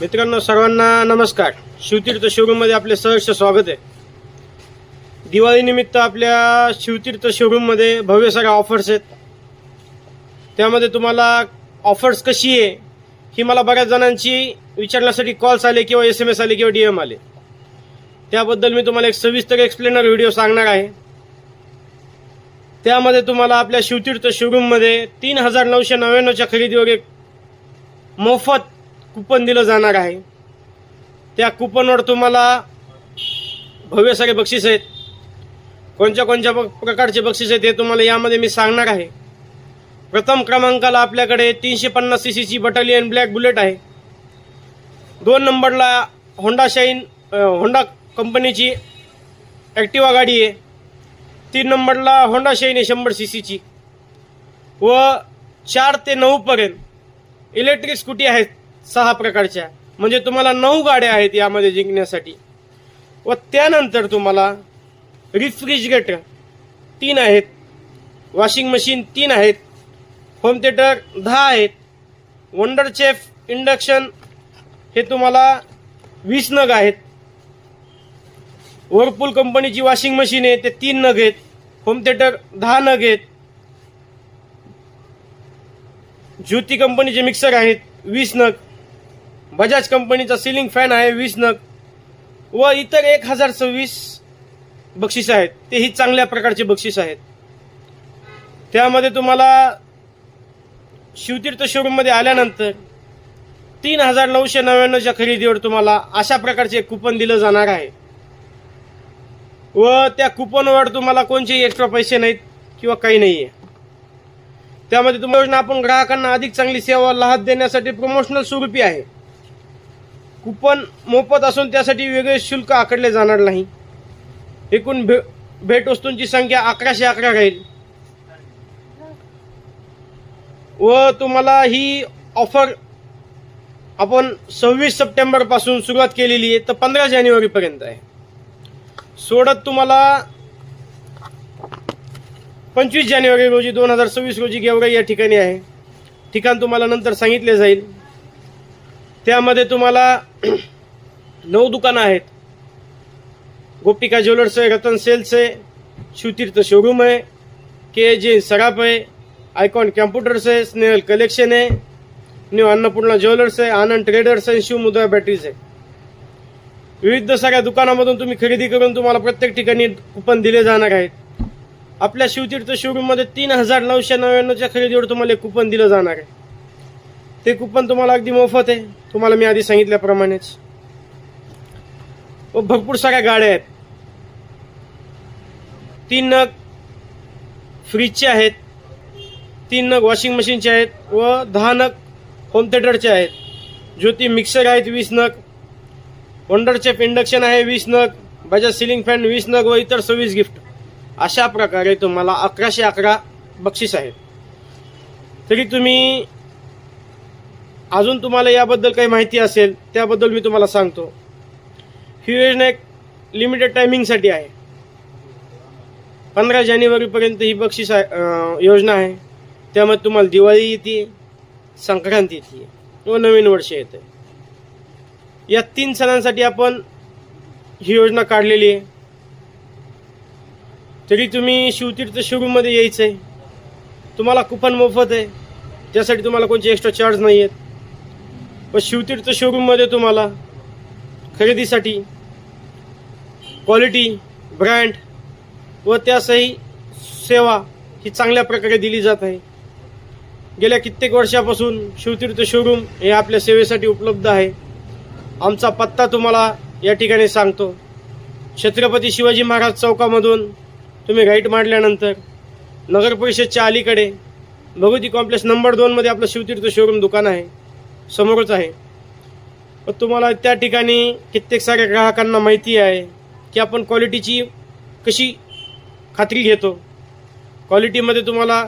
मित्रांनो सर्वांना नमस्कार. शिवतीर्थ शोरूममध्ये आपले सहर्ष स्वागत आहे. दिवाळीनिमित्त आपल्या शिवतीर्थ शोरूममध्ये भव्य साऱ्या ऑफर्स आहेत. त्यामध्ये तुम्हाला ऑफर्स कशी आहे ही मला बऱ्याच जणांची विचारण्यासाठी कॉल्स आले किंवा एस एम एस आले किंवा डी एम आले. त्याबद्दल मी तुम्हाला एक सविस्तर एक्सप्लेनर व्हिडिओ सांगणार आहे. त्यामध्ये तुम्हाला आपल्या शिवतीर्थ शोरूममध्ये तीन हजार नऊशे नव्याण्णवच्या खरेदीवर एक मोफत कुपन दिलं जाणार आहे. त्या कुपनवर तुम्हाला भव्य सारे बक्षीस आहेत. कोणत्या कोणत्या प- प्रकारचे बक्षीस आहेत हे तुम्हाला यामध्ये मी सांगणार आहे. प्रथम क्रमांकाला आपल्याकडे तीनशे पन्नास सी सीची बटालियन ब्लॅक बुलेट आहे. दोन नंबरला होंडा शाईन होंडा कंपनीची ॲक्टिवा गाडी आहे. तीन नंबरला होंडा शाईन आहे शंभर सी सीची व चार ते नऊपर्यंत इलेक्ट्रिक स्कूटी आहेत. सहा प्रकारच्या. म्हणजे तुम्हाला नऊ गाड्या आहेत यामध्ये जिंकण्यासाठी. व त्यानंतर तुम्हाला रिफ्रिजरेटर तीन आहेत. वॉशिंग मशीन तीन आहेत. होम थिएटर दहा आहेत. वंडर चेफ इंडक्शन हे तुम्हाला वीस नग आहेत. व्हर्लपूल कंपनीची वॉशिंग मशीन आहे ते तीन नग आहेत. होम थिएटर दहा नग आहेत. ज्योती कंपनीचे मिक्सर आहेत वीस नग. बजाज कंपनीचा सिलिंग फॅन आहे वीस नग. व इतर एक हजार सव्वीस बक्षीस आहेत. तेही चांगल्या प्रकारचे बक्षीस आहेत. त्यामध्ये तुम्हाला शिवतीर्थ शोरूममध्ये आल्यानंतर तीन हजार नऊशे नव्याण्णवच्या खरेदीवर तुम्हाला अशा प्रकारचे एक कुपन दिलं जाणार आहे. व त्या कुपनवर तुम्हाला कोणतेही एक्स्ट्रा पैसे नाहीत किंवा काही नाही आहे त्यामध्ये तुम्हाला योजना आपण ग्राहकांना अधिक चांगली सेवा लाभ देण्यासाठी प्रमोशनल स्वरूपी आहे. कुपन मोफत असून त्यासाठी वेगळे शुल्क आकारले जाणार नाही. एकूण भे भेटवस्तूंची संख्या अकराशे अकरा राहील. व तुम्हाला ही ऑफर आपण सव्वीस सप्टेंबरपासून सुरुवात केलेली आहे तर पंधरा जानेवारीपर्यंत आहे. सोडत तुम्हाला पंचवीस जानेवारी रोजी दोन हजार सव्वीस रोजी गेवराई या ठिकाणी आहे. ठिकाण तुम्हाला नंतर सांगितले जाईल. त्यामध्ये तुम्हाला नऊ दुकानं आहेत. गोपिका ज्वेलर्स आहे रतन सेल्स आहे शिवतीर्थ शोरूम आहे के जे सराफ आहे आयकॉन कॅम्प्युटर्स आहे स्नेहल कलेक्शन आहे न्यू अन्नपूर्णा ज्वेलर्स आहे आनंद ट्रेडर्स आहे शिवमुद्रा बॅटरीज आहे. विविध सगळ्या दुकानामधून तुम्ही खरेदी करून तुम्हाला प्रत्येक ठिकाणी कुपन दिले जाणार आहेत. आपल्या शिवतीर्थ शोरूममध्ये तीन हजार नऊशे नव्याण्णवच्या खरेदीवर तुम्हाला कुपन दिलं जाणार आहे. ते कुपन तुम्हाला अगदी मोफत आहे. तुम्हाला मी आधी सांगितल्याप्रमाणेच. व भरपूर साऱ्या गाड्या आहेत. तीन नग फ्रीजचे आहेत. तीन नग वॉशिंग मशीनचे आहेत व दहा नग होम थिएटरचे आहेत. ज्योती मिक्सर आहेत वीस नग. वंडरचेफ इंडक्शन आहे वीस नग. बजाज सिलिंग फॅन वीस नग व इतर सव्वीस गिफ्ट अशा प्रकारे तुम्हाला अकराशे अकरा बक्षीस आहेत. तरी तुम्ही अजून तुम्हाला याबद्दल काही माहिती असेल त्याबद्दल मी तुम्हाला सांगतो. ही योजना एक लिमिटेड टायमिंगसाठी आहे. पंधरा जानेवारीपर्यंत ही बक्षीस आहे योजना आहे. त्यामध्ये तुम्हाला दिवाळी येते संक्रांती येते व नवीन वर्ष येते. या तीन सणांसाठी आपण ही योजना काढलेली आहे. तरी तुम्ही शिवतीर्थ शोरूममध्ये यायचं आहे तुम्हाला कुपन मोफत आहे. त्यासाठी तुम्हाला कोणते एक्स्ट्रा चार्ज नाही आहेत व शिवतीर्थ शोरूममध्ये तुम्हाला खरेदीसाठी क्वालिटी ब्रँड व त्यासही सेवा ही चांगल्या प्रकारे दिली जात आहे. गेल्या कित्येक वर्षापासून शिवतीर्थ शोरूम हे आपल्या सेवेसाठी उपलब्ध आहे. आमचा पत्ता तुम्हाला या ठिकाणी सांगतो. छत्रपती शिवाजी महाराज चौकामधून तुम्ही राईट मांडल्यानंतर नगर परिषदच्या अलीकडे भगवती कॉम्प्लेक्स नंबर दोनमध्ये आपलं शिवतीर्थ शोरूम दुकान आहे. समोरच आहे. व तुम्हाला त्या ठिकाणी कित्येक साऱ्या ग्राहकांना माहिती आहे की आपण क्वालिटीची कशी खात्री घेतो. क्वालिटीमध्ये तुम्हाला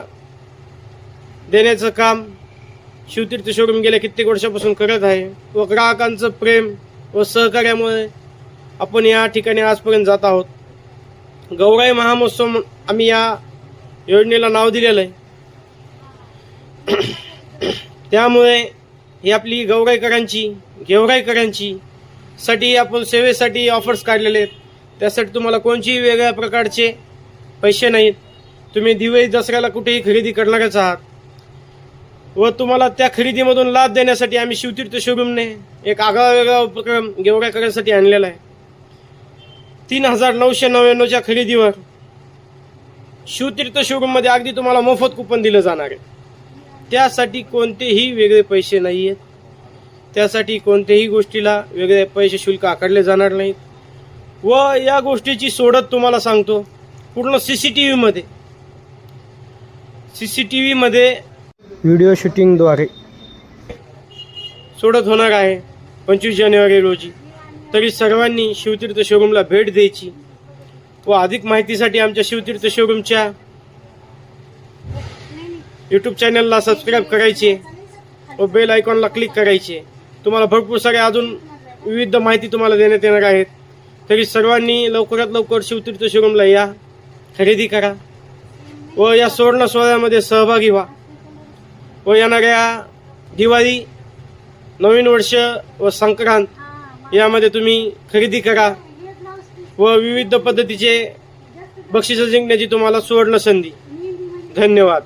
देण्याचं काम शिवतीर्थ शोरूम गेल्या कित्येक वर्षापासून करत आहे व ग्राहकांचं प्रेम व सहकार्यामुळे आपण या ठिकाणी आजपर्यंत जात आहोत. गौराई महामहोत्सव आम्ही या योजनेला नाव दिलेलं आहे. त्यामुळे ही आपली गौराईकरांची गेवराईकरांची साठी आपण सेवेसाठी ऑफर्स काढलेले आहेत. त्यासाठी तुम्हाला कोणतीही वेगळ्या प्रकारचे पैसे नाहीत. तुम्ही दिवाळी दसऱ्याला कुठेही खरेदी करणारच आहात. व तुम्हाला त्या खरेदीमधून लाभ देण्यासाठी आम्ही शिवतीर्थ शोरूमने एक आगळा वेगळा उपक्रम गेवराईकरांसाठी आणलेला आहे. तीन हजार नऊशे नव्याण्णवच्या खरेदीवर शिवतीर्थ शोरूममध्ये अगदी तुम्हाला मोफत कुपन दिलं जाणार आहे. त्यासाठी कोणतेही वेगळे पैसे नाही आहेत त्यासाठी कोणत्याही गोष्टीला वेगळे पैसे शुल्क आकारले जाणार नाहीत. व या गोष्टीची सोडत तुम्हाला सांगतो पूर्ण सी सी टी व्हीमध्ये. सी सी टी व्हीमध्ये व्हिडिओ शूटिंगद्वारे. सोडत होणार आहे पंचवीस जानेवारी रोजी. तरी सर्वांनी शिवतीर्थ शोरूमला भेट द्यायची व अधिक माहितीसाठी आमच्या शिवतीर्थ शोरूमच्या यूट्यूब चॅनलला सबस्क्राईब करायचे व बेल आयकॉनला क्लिक करायचे. तुम्हाला भरपूर साऱ्या अजून विविध माहिती तुम्हाला देण्यात येणार आहेत. तरी सर्वांनी लवकरात लवकर शिवतीर्थ शोरूमला या. खरेदी करा व या सुवर्ण सोहळ्यामध्ये सहभागी व्हा. व येणाऱ्या दिवाळी नवीन वर्ष व संक्रांत यामध्ये तुम्ही खरेदी करा व विविध पद्धतीचे बक्षिसं जिंकण्याची तुम्हाला सुवर्ण संधी. धन्यवाद.